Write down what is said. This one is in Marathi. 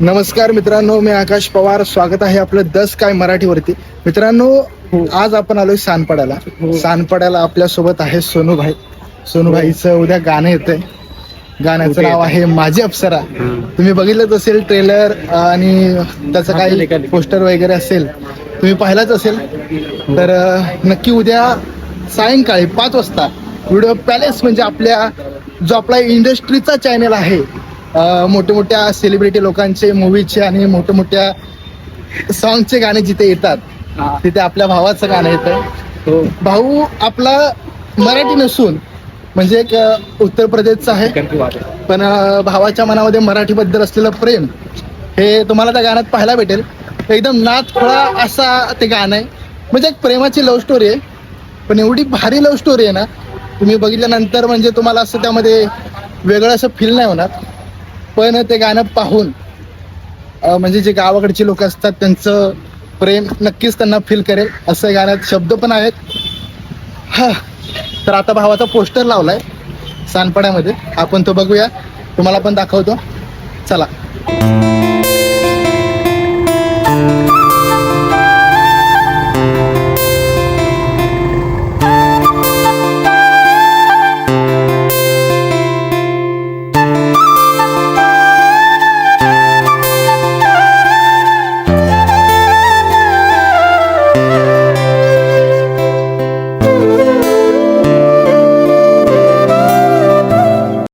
नमस्कार मित्रांनो मी आकाश पवार. स्वागत आहे आपलं दस काय मराठीवरती. मित्रांनो आज आपण आलोय सानपाड्याला. सानपाड्याला आपल्यासोबत आहे सोनूभाई. सोनूभाईचं उद्या गाणं येतंय. गाण्याचं नाव आहे माझी अप्सरा. तुम्ही बघितलंच असेल ट्रेलर आणि त्याचं काही पोस्टर वगैरे असेल. तुम्ही पाहिलाच असेल. तर नक्की उद्या सायंकाळी पाच वाजता व्हिडिओ पॅलेस म्हणजे आपल्या जो आपला इंडस्ट्रीचा चॅनल आहे मोठ्या मोठ्या सेलिब्रिटी लोकांचे मूवीचे आणि मोठ्या मोठ्या सॉंगचे गाणे जिथे येतात तिथे आपल्या भावाचं गाणं येतं. भाऊ आपला मराठी नसून म्हणजे एक उत्तर प्रदेशचा आहे पण भावाच्या मनामध्ये मराठीबद्दल असलेलं प्रेम हे तुम्हाला त्या गाण्यात पाहायला भेटेल. एकदम नाच खोळा असा ते गाणं आहे. म्हणजे एक प्रेमाची लव्ह स्टोरी आहे. पण एवढी भारी लव्ह स्टोरी आहे ना तुम्ही बघितल्यानंतर म्हणजे तुम्हाला असं त्यामध्ये वेगळं असं फील नाही होणार. पण ते गाणं पाहून म्हणजे जे गावाकडची लोक असतात त्यांचं प्रेम नक्कीच त्यांना फील करेल. असं गाण्यात शब्द पण आहेत. हा. तर आता भावाचा पोस्टर लावलाय सानपाड्यामध्ये आपण तो बघूया. तुम्हाला पण दाखवतो. चला.